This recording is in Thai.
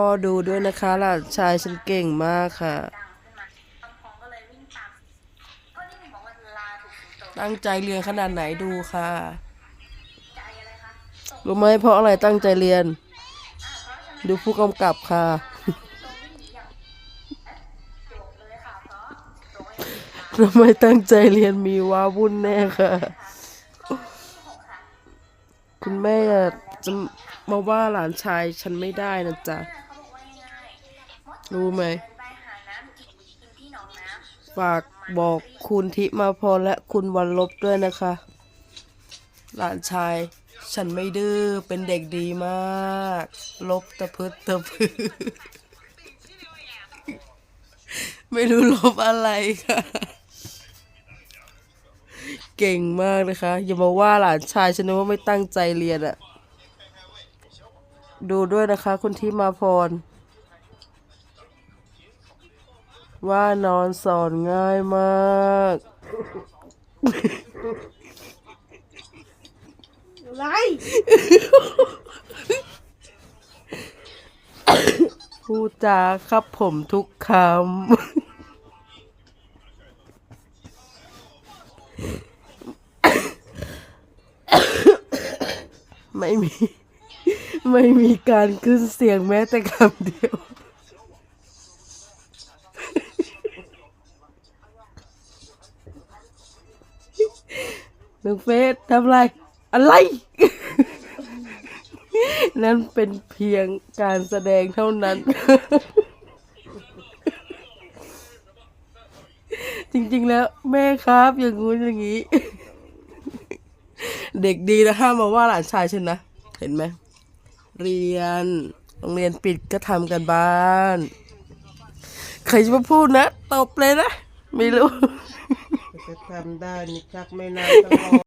ก็ดูด้วยนะคะหลานชายฉันเก่งมากค่ะ ตั้งใจเรียนขนาดไหนดูค่ะใจอะไรคะตกรู้ไหมเพราะอะไรตั้งใจเรียน ดูผู้กำกับค่ะ ทำไมตั้งใจเรียนมีว้าวุ่นแน่ค่ะ คุณแม่จะมาว่าหลานชายฉันไม่ได้นะจ๊ะ รู้ไหมเดินไปหาน้ำกินกินที่หนองน้ำฝากบอกคุณทิมาพรและคุณวันลบด้วยนะคะ หลานชาย ฉันไม่ดื้อ เป็นเด็กดีมาก ลบตะพึดตะพือ ไม่รู้ลบอะไรค่ะ เก่งมากนะคะ อย่ามาว่าหลานชายฉันนะว่าไม่ตั้งใจเรียนอะดูด้วยนะคะ คุณทิมาพร ว่านอนสอนง่ายมาก อะไร พูดจาครับผมทุกคำ ไม่มี ไม่มีการขึ้นเสียงแม้แต่คำเดียว หนึ่งเฟสทำไร อะไร นั่นเป็นเพียงการแสดงเท่านั้น จริงๆแล้วแม่ครับอย่างงู้นอย่างนี้ เด็กดีนะห้ามมาว่าหลานชายฉันนะ เห็นไหม เรียน โรงเรียนปิดก็ทำกันบ้าน ใครจะมาพูดนะ ตบเลยนะ ไม่รู้ จะทำได้นี่ชักไม่นานก็รอ